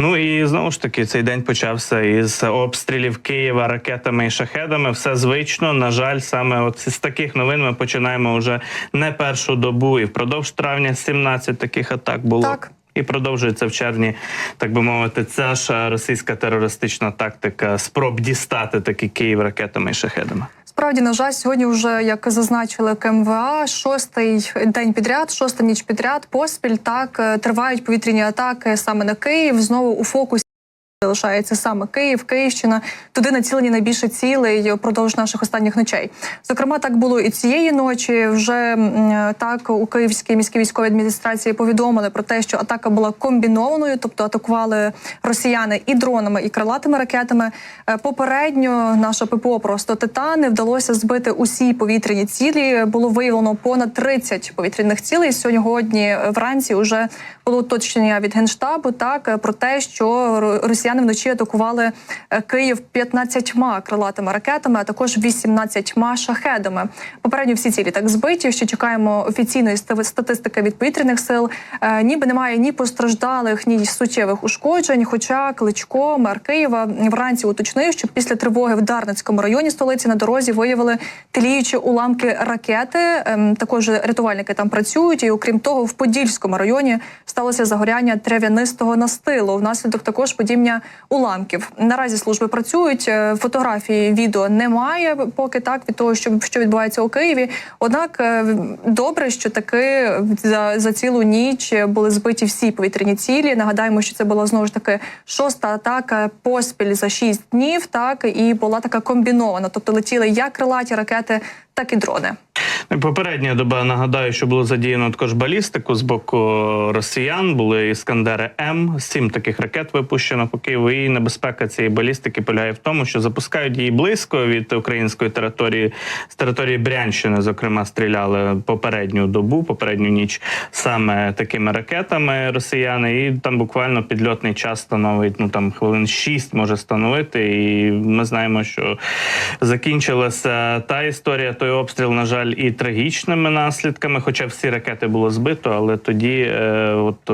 Ну і знову ж таки цей день почався із обстрілів Києва ракетами і шахедами. Все звично. На жаль, саме от з таких новин ми починаємо вже не першу добу, і впродовж травня 17 таких атак було. Так. І продовжується в червні, так би мовити, ця ж російська терористична тактика спроб дістати таки Київ ракетами і шахедами. Справді, на жаль, сьогодні вже як зазначили КМВА, шостий день підряд, шоста ніч підряд, поспіль так е, тривають повітряні атаки саме на Київ. Знову у фокусі. Залишається саме Київ, Київщина. Туди націлені найбільше цілей впродовж наших останніх ночей. Зокрема, так було і цієї ночі. Вже так у Київській міській військовій адміністрації повідомили про те, що атака була комбінованою, тобто атакували росіяни і дронами, і крилатими ракетами. Е, Попередньо наша ППО просто титани вдалося збити усі повітряні цілі. Було виявлено понад 30 повітряних цілей. Сьогодні вранці вже було уточнення від генштабу. Так про те, що ро- росіяни вночі атакували е, Київ 15 крилатими ракетами, а також 18 шахедами. Попередньо всі цілі так збиті. Ще чекаємо офіційної ста- статистики від повітряних сил. Е, Ніби немає ні постраждалих, ні суттєвих ушкоджень. Хоча Кличко, мер Києва, вранці уточнив, що після тривоги в Дарницькому районі столиці на дорозі виявили тліючі уламки ракети. Ем, Також рятувальники там працюють. І окрім того, в Подільському районі сталося загоряння трав'янистого настилу. Внаслідок також уламків. Наразі служби працюють. е, Фотографії, відео немає поки так від того, що, що відбувається у Києві. Однак е, добре, що таки за, за цілу ніч були збиті всі повітряні цілі. Нагадаємо, що це була знову ж таки шоста атака поспіль за шість днів. Так і була така комбінована, тобто летіли як крилаті ракети, так і дрони. Попередня доба нагадаю, що було задіяно також балістику з боку росіян. Були іскандери М. Сім таких ракет випущено по Києву. І небезпека цієї балістики полягає в тому, що запускають її близько від української території з території Брянщини. Зокрема, стріляли попередню добу, попередню ніч саме такими ракетами росіяни. І там буквально підльотний час становить ну там хвилин 6 може становити. І ми знаємо, що закінчилася та історія, той обстріл, на жаль, і трагічними наслідками. Хоча всі ракети було збито, але тоді, е, от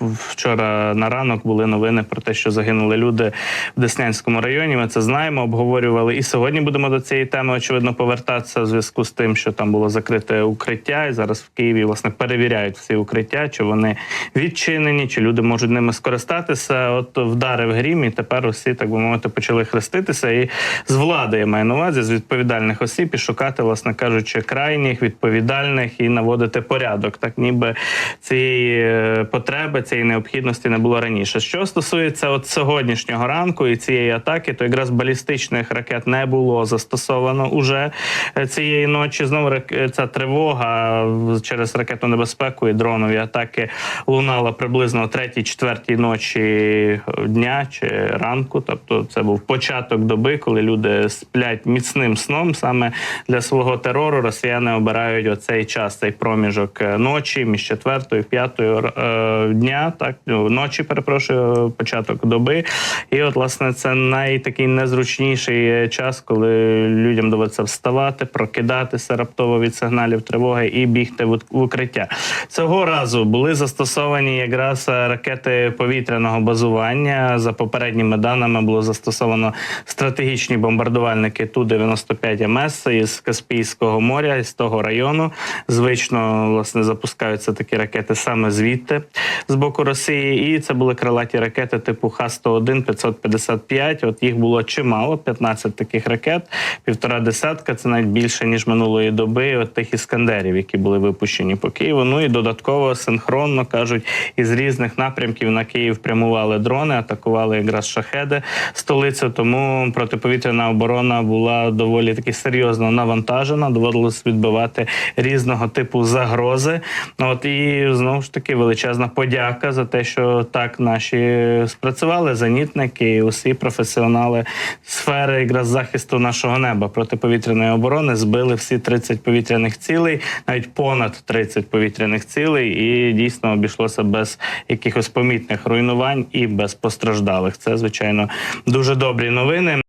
вчора на ранок, були новини про те, що загинули люди в Деснянському районі. Ми це знаємо, обговорювали. І сьогодні будемо до цієї теми очевидно повертатися в зв'язку з тим, що там було закрите укриття, і зараз в Києві власне перевіряють всі укриття, чи вони відчинені, чи люди можуть ними скористатися. От вдарив грім, і тепер усі так би мовити почали хреститися. І з влади я маю на увазі з відповідальних осіб і шукати, власне кажучи, крайніх відповідальних і наводити порядок, так ніби цієї е, потреби, цієї необхідності не було раніше. Що стосується от сьогоднішнього ранку і цієї атаки, то якраз балістичних ракет не було застосовано уже е, цієї ночі. Знову е, ця тривога через ракетну небезпеку і дронові атаки лунала приблизно о 3-4 ночі дня чи ранку. Тобто, це був початок доби, коли люди сплять міцним сном. Саме для свого терору росіяни обирають оцей час, цей проміжок е, ночі між четвертою, п'ятою е, дня, так ну, ночі, перепрошую, початок доби. І от власне це найтакий незручніший е, час, коли людям доведеться вставати, прокидатися раптово від сигналів тривоги і бігти в укриття. Цього разу були застосовані якраз ракети повітряного базування. За попередніми даними було застосовано стратегічні бомбардувальники ту 95 МС із Каспійського моря, з того району. Звично власне запускаються такі ракети саме звідти з боку Росії. І це були крилаті ракети типу Х-101 555. От їх було чимало, 15 таких ракет, півтора десятка. Це навіть більше ніж минулої доби. От тих іскандерів, які були випущені по Києву. Ну і додатково синхронно кажуть, із різних напрямків на Київ прямували дрони, атакували якраз шахеди столицю. Тому протиповітряна оборона була доволі таки серйозно навантажена. Доводилось відбивати різного типу загрози. От і знову ж таки величезна подяка за те, що так наші спрацювали зенітники і усі професіонали сфери якраз захисту нашого неба протиповітряної оборони збили всі 30 повітряних цілей, навіть понад 30 повітряних цілей, і дійсно обійшлося без якихось помітних руйнувань і без постраждалих. Це звичайно дуже добрі новини.